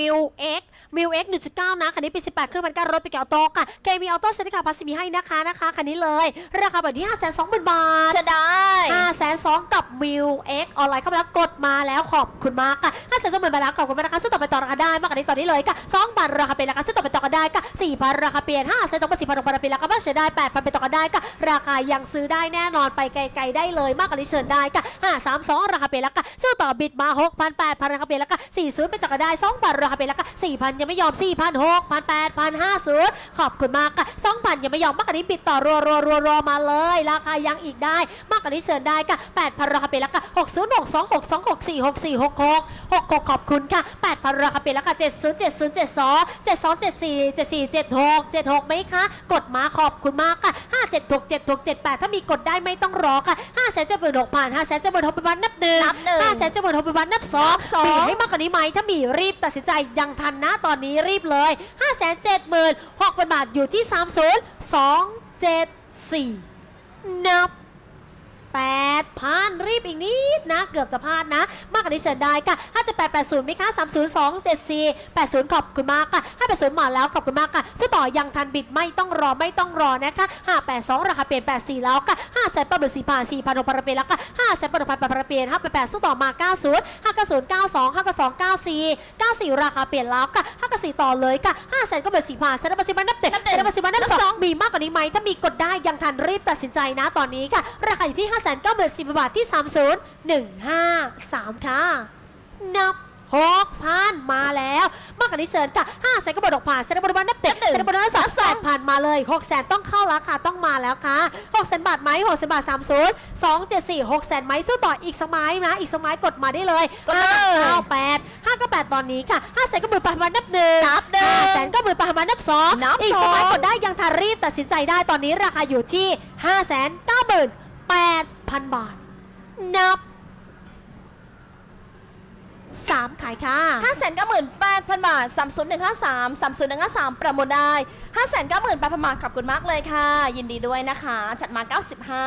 มิวเอ็กมิวเอ็กหนึ่งจุดเก้านะคันนี้ปีสิบแปดเครื่องพันเก้ารถไปเกี่ยวโตค่ะเคมีออโต้เซนติคาภาษีมีให้นะคะนะคะคันนี้เลย ราคาแบบที่ห้าแสนสองหมื่นบาทจะได้ ห้องกับมิวเอ็กออนไลน์เข้ามาแล้วกดมาแล้วขอบคุณมากค่ะห้าแสนสองหมื่นบาทแล้วขอบคุณมากนะคะซื้อต่อไปต่อราคาได้มากกว่านี้ตอนนี้เลยค่ะสองพันราคาเป็นราคาซื้อต่อไปต่อกันได้ค่ะสี่พันราคาเปลี่ยนห้าแสนต่อไปสี่พันหกพันเป็นราคาบ้านเฉยได้แปดพันเป็นต่อกันได้ค่ะราคายังซื้อได้แน่นอนไปไกลๆได้เลยมากกว่านี้เชิญได้ค่ะห้าสามสองราคาเป็นราคาซื้อต่อบิดมาหกพันแปดพันราคาเป็นราคาสี่ศูนย์เป็นต่อกันได้สองพันราคาเป็นราคาสี่พันยังไม่ยอมสี่พันหกพันแปดพันห้าศูนย์ขอบคุณมากค่ะสองพันยังไม่ยอมมากกว่านี้ปิดต่อรัวรัวรัวรัวมาเลย ราคายังอีกได้ มากกว่านี้เชิญได้ค่ะ8,000ราคาเป็นราคา60626264666 ขอบคุณค่ะ8,000ราคาเป็นราคา707072 7274 7476 76ไหมคะ กดมาขอบคุณมากค่ะ576 7678 ถ้ามีกดได้ไม่ต้องรอค่ะ5 7 6 0 0 0 5 7 6 0 0 0เป็นวันนับหนึ่งนับหนึ่ง5 7 6 0 0 0เป็นวันนับสองสองมีให้มากกว่านี้ไหมถ้ามีรีบตัดสินใจยังทันนะตอนนี้รีบเลย5 7 6 0 0 0บาทอยู่ที่ 30274 นับ 8,000รีบอีกนิดนะ เกือบจะพลาดนะ มากกว่านี้เชิญได้ค่ะ5880ไหมคะ30274 80 ขอบคุณมากค่ะ580มาแล้วขอบคุณมากค่ะซื้อต่อยังทันบิดไม่ต้องรอไม่ต้องรอนะคะ582 ราคาเปลี่ยน 84 แล้วค่ะ5แสนประมาณ4 0 0 4 0 0 6 0 0เปลี่ยนแล้วค่ะ5แสนประมาณ8เปลี่ยน588ซื้อต่อมา 90 590 92 592 94 94 ราคาเปลี่ยนแล้วค่ะ594ต่อเลยค่ะ5แสนก็เป็น4 0 0 0แสนประมาณ10นับเด็ดนับหนึ่งแสนประมาณ10นับสอง มีมากกว่านี้ไหมถ้ามีกดได้ยังทันรีบตัดสินใจนะตอนนี้ค่ะ ราคาอยู่ที่ 5 9 0 0 0 0บาทที่ 30153 ค่ะ นับหกพันมาแล้ว มากกว่านี้เชิญค่ะห้าแสนก็บดอกผ่านแสนบดบาทนับเต็มนับหนึ่งแสนบดบาทสามแสน ผ่านมาเลยหกแสนต้องเข้าแล้วค่ะต้องมาแล้วค่ะหกแสนบาทไหมหกแสนบาทสามศูนย์สองเจ็ดสี่หกแสนไหมสู้ต่ออีกสมัยนะอีกสมัยกดมาได้เลยกดเลยเก้าแปดห้าก็แปดตอนนี้ค่ะห้าแสนก็หมื่นประมาณนับหนึ่งนับหนึ่งห้าแสนก็หมื่นประมาณนับสองนับอีกสมัยสองกดได้ยังทันรีบตัดสินใจได้ตอนนี้ราคาอยู่ที่ห้าแสนเก้าหมื่นแปดพันบาทนับ 3 ขายค่ะห้าแสนเก้าหมื่นแปดพันบาทสามศูนย์หนึ่งห้าสามสามศูนย์หนึ่งห้าสามประมูลได้ห้าแสนเก้าหมื่นแปดพันบาท ขอบคุณมากเลยค่ะ ยินดีด้วยนะคะ จัดมาเก้าสิบห้า